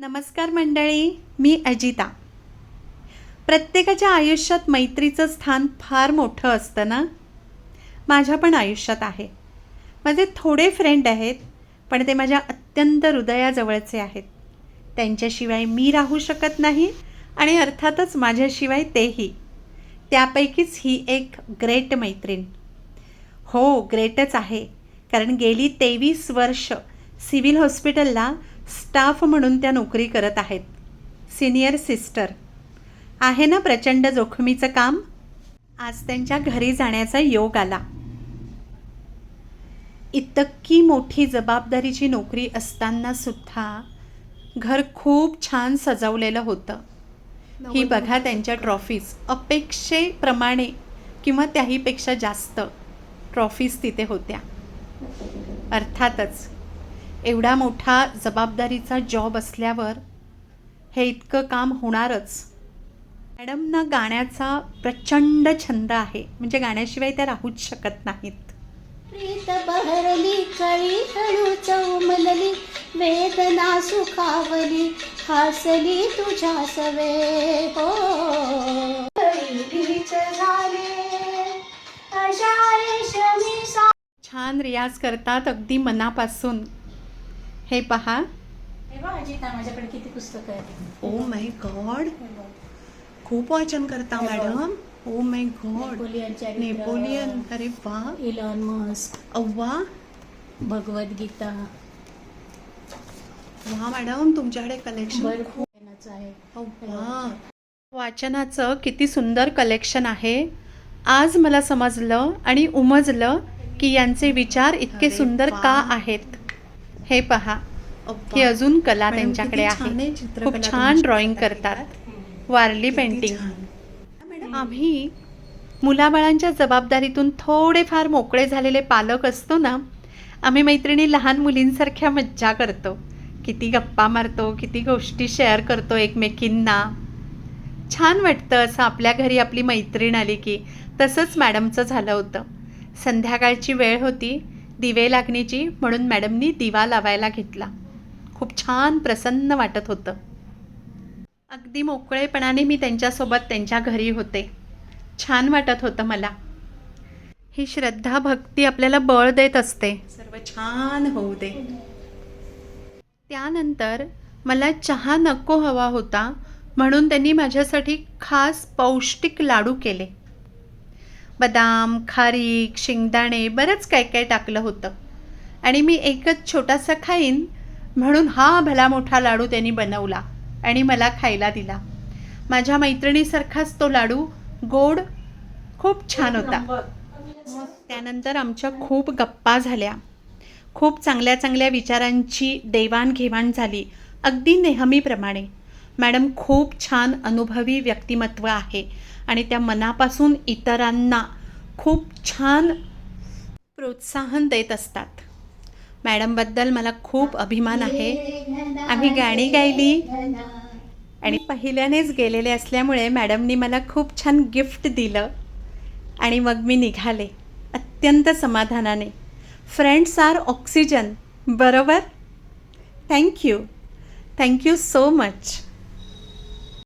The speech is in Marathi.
नमस्कार मंडळी मी अजिता. प्रत्येकाच्या आयुष्यात मैत्रीचं स्थान फार मोठं असतं ना? माझ्या पण आयुष्यात आहे. माझे थोडे फ्रेंड आहेत पण ते माझ्या अत्यंत हृदयाजवळचे आहेत. त्यांच्याशिवाय मी राहू शकत नाही आणि अर्थातच माझ्याशिवाय तेही. त्यापैकीच ही एक ग्रेट मैत्रीण. हो ग्रेटच आहे. कारण गेली तेवीस वर्ष सिव्हिल हॉस्पिटलला स्टाफ म्हणून त्या नोकरी करत आहेत. Senior sister. आहे ना प्रचंड जोखमीचं काम? आज त्यांच्या घरी जाण्याचा योग आला. इतकी मोठी जबाबदारीची नोकरी असताना सुद्धा घर खूप छान सजवलेलं होतं. ही बघा त्यांच्या ट्रॉफीज. अपेक्षेप्रमाणे किंवा त्याहीपेक्षा जास्त ट्रॉफीज तिथे होत्या. अर्थातच एवढा मोठा जबाबदारीचा जॉब असल्यावर हे इतकं काम होणारच. मॅडमना गाण्याचा प्रचंड छंद आहे. म्हणजे गाण्याशिवाय त्या राहूच शकत नाहीत. प्रीत बहरली कळी हळू चौमलली वेदना सुखावली हासली तुझ्या सवे हो. छान रियाज करतात अगदी मनापासून. हे पहा. हे बघ अजिता माझ्याकडे किती पुस्तकं आहेत. ओ माय गॉड खूप वाचन करता madam. Oh my God Napoleon. अरे वा. Elon Musk. अव्वा. भगवद्गीता वा मॅडम तुमच्याकडे कलेक्शन पेनाचं आहे. वाचनाचं किती सुंदर कलेक्शन आहे. आज मला समजलं आणि उमजलं की यांचे विचार इतके सुंदर. का आहेत? हे पहा. ही अजून कला त्यांच्याकडे आहे. खूप छान. ड्रॉइंग करतात. वारली पेंटिंग. आम्ही मुलाबाळांच्या जबाबदारीतून थोडेफार मोकळे झालेले पालक असतो ना आम्ही मैत्रिणी लहान मुलींसारख्या मज्जा करतो. किती गप्पा मारतो किती गोष्टी शेअर करतो एकमेकींना. छान वाटतं असं आपल्या घरी आपली मैत्रीण आली की तसंच मॅडमचं झालं होतं. संध्याकाळची वेळ होती. दिवे लागणीची म्हणून मॅडमनी दिवा लावायला घेतला. खूप छान प्रसन्न वाटत होतं. अगदी मोकळेपणाने मी त्यांच्यासोबत त्यांच्या घरी होते. छान वाटत होतं मला. ही श्रद्धा भक्ती आपल्याला बळ देत असते. सर्व छान होऊ दे. त्यानंतर मला चहा नको हवा होता म्हणून त्यांनी माझ्यासाठी खास पौष्टिक लाडू केले. बदाम खारीक शेंगदाणे बरंच काय काय टाकलं होतं. आणि मी एकच छोटासा खाईन म्हणून हा भला मोठा लाडू त्यांनी बनवला आणि मला खायला दिला. माझ्या मैत्रिणीसारखाच तो लाडू गोड खूप छान होता. त्यानंतर आमच्या खूप गप्पा झाल्या. खूप चांगल्या चांगल्या विचारांची देवाणघेवाण झाली अगदी नेहमीप्रमाणे. मॅडम खूप छान अनुभवी व्यक्तिमत्व आहे. आणि त्या मनापासून इतरांना खूप छान प्रोत्साहन देत असतात. मॅडमबद्दल मला खूप अभिमान आहे. आम्ही गाणी गायली. आणि पहिल्यानेच गेलेले असल्यामुळे मॅडमनी मला खूप छान गिफ्ट दिलं. आणि मग मी निघाले. अत्यंत समाधानाने. Friends are oxygen. बरोबर. Thank you. Thank you so much.